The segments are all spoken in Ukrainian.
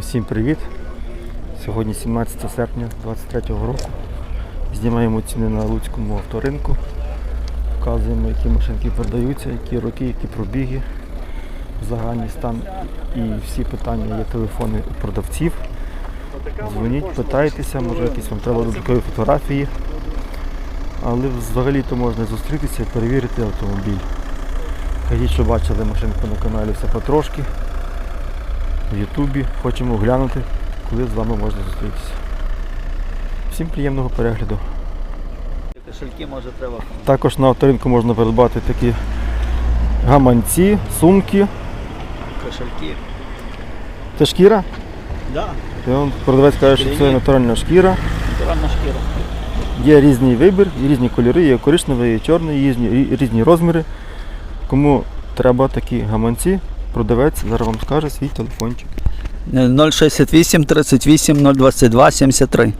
Всім привіт! Сьогодні 17 серпня 2023 року. Знімаємо ціни на Луцькому авторинку. Показуємо, які машинки продаються, які роки, які пробіги, загальний стан і всі питання є телефони у продавців. Дзвоніть, питайтеся, може якісь вам треба додаткові фотографії. Але взагалі-то можна зустрітися і перевірити автомобіль. Кажіть, що бачили машинку на каналі все потрошки в Ютубі. Хочемо глянути, коли з вами можна зустрітися. Всім приємного перегляду. Кошельки може треба. Також на авторинку можна придбати такі гаманці, сумки. Кошельки. Це шкіра. Да, продавець каже, що це натуральна шкіра. натуральна шкіра. Є різний вибір, є різні кольори, є коричневий, є чорний, є різні розміри. Кому треба такі гаманці, продавець зараз вам скаже свій телефончик. 068 38 022 73.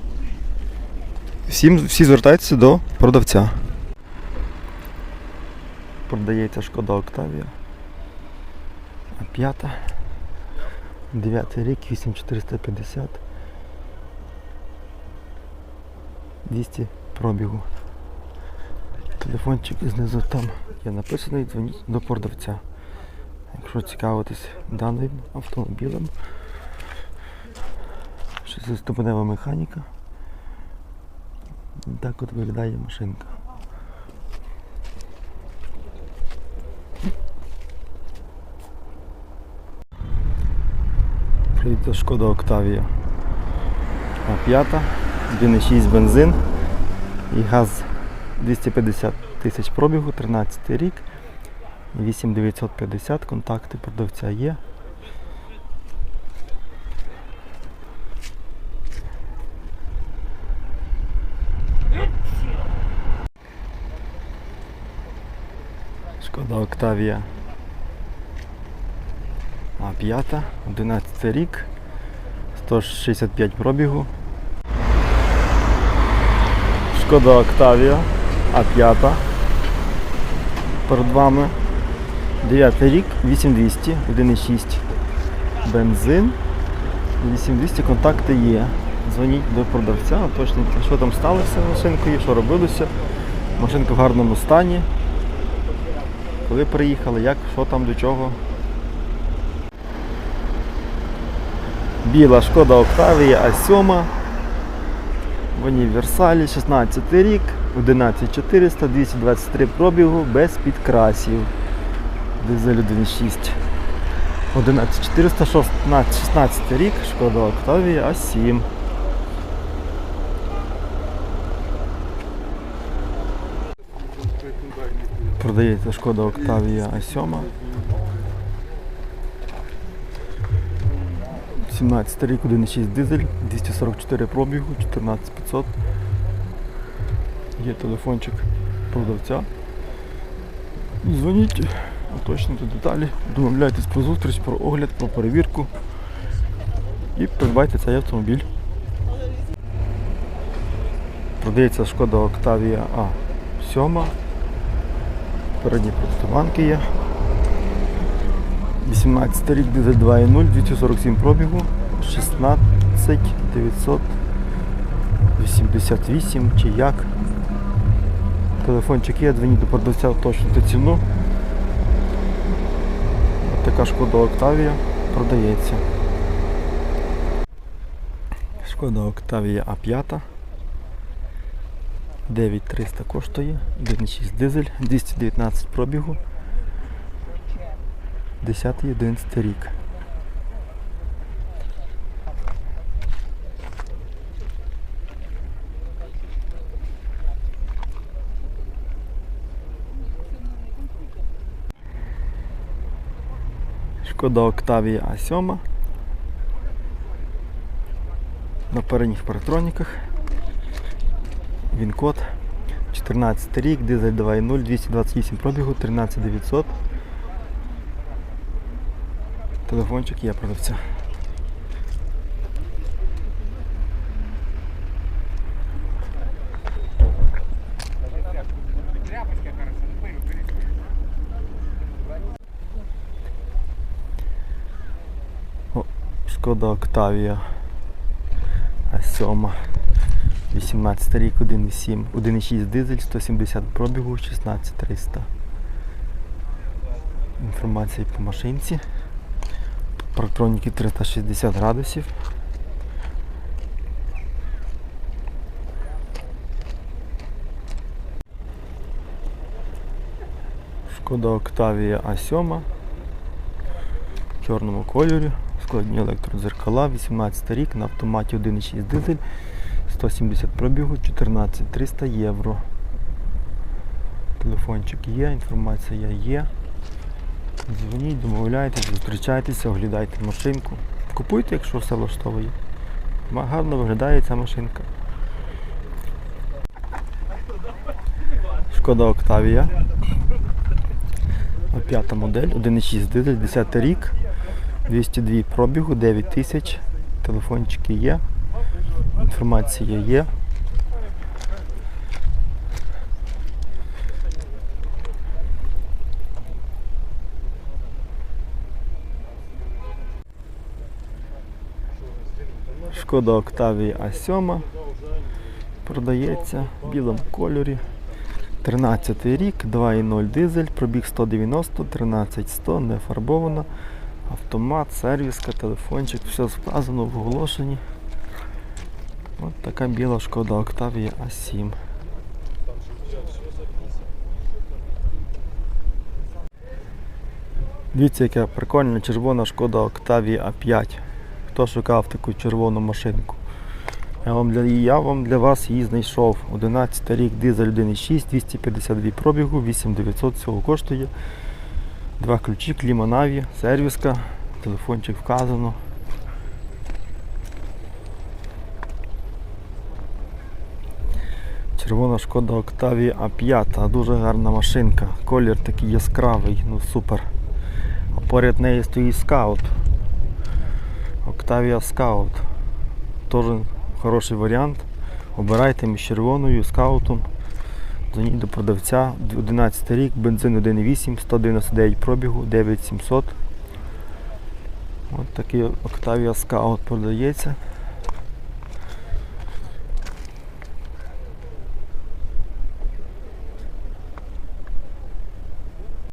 Всім, всі звертайтеся до продавця. Продається шкода Октавія. А п'ята. Дев'ятий рік, 8450. 200 пробігу. Телефончик знизу там є написаний, дзвоніть до продавця. Якщо цікавитесь даним автомобілем, шестиступенева механіка. Так от виглядає машинка. Привіт, це шкода Октавія. А п'ята, 1,6 бензин і газ 250 тисяч пробігу, 13 рік, 8950, контакти продавця є. Шкода Октавія. А п'ята, 11 рік, 165 пробігу. Шкода Октавія, а п'ята. Перед вами. 9 рік, 8200, 1,6 бензин. 8200 контакти є. Дзвоніть до продавця, уточніть, що там сталося з машинкою, що робилося. Машинка в гарному стані. Коли приїхали, як, що там до чого. Біла шкода Октавія А7. В універсалі 16 рік, 11400, 223 пробігу без підкрасів. Дизель 1.6. 11400, 16, 16 рік, шкода Октавія А7. Продається шкода Октавія А7. 17 рік, 1.6 дизель, 244 пробігу, 14500. Є телефончик продавця. Дзвоніть, уточнюйте деталі, домовляйтесь про зустріч, про огляд, про перевірку і придбайте цей автомобіль. Продається шкода Октавія А7. Передні протитуманки є. 18 рік дизель 2.0, 247 пробігу, 16 988 чи як. Телефончик є, дзвоніть до продавця уточнити ціну. Така шкода Октавія продається. Шкода Октавія А5. 9300 коштує, 1.6 дизель, 219 пробігу. 10-11 рік. Шкода Октавія А7. На передніх паратроніках. Він код 14 рік, дизель 2.0, 228 пробігу, 13900. Телефончик є продавця. Шкода Октавія А7. 18 рік, 1,7, 1,6 дизель, 170 пробігу, 16300. Інформація по машинці. Парктроніки 360 градусів. Шкода Октавія А7 в чорному кольорі, складні електродзеркала, 18 рік, на автоматі 1,6 дизель, 170 пробігу, 14300 євро. Телефончик є, інформація є. Дзвоніть, домовляйтесь, зустрічайтеся, оглядайте машинку. Купуйте, якщо все влаштовує. Гарно виглядає ця машинка. Шкода Октавія. П'ята модель, 1,6 дизель, 10 рік, 202 пробігу, 9 тисяч. Телефончики є. Інформація є. Шкода Октавія А7 продається в білому кольорі. 13 рік, 2.0 дизель, пробіг 190, 13100, не фарбовано. Автомат, сервіска, телефончик, все вказано в оголошенні. От така біла шкода Octavia A7. Дивіться, яка прикольна червона шкода Octavia A5. Хто шукав таку червону машинку? Я вам для, я вам для вас її знайшов. 11 рік дизель 1.6, 252 пробігу, 8900 всього коштує. Два ключі, кліманаві, сервіска, телефончик вказано. Червона шкода Octavia A5, дуже гарна машинка. Колір такий яскравий, ну супер. А поряд неї стоїть скаут. Octavia Scout. Теж хороший варіант. Обирайте між червоною, скаутом. Дзвоніть до продавця. 11 рік, бензин 1.8, 199 пробігу, 9700. Ось такий Octavia Scout продається.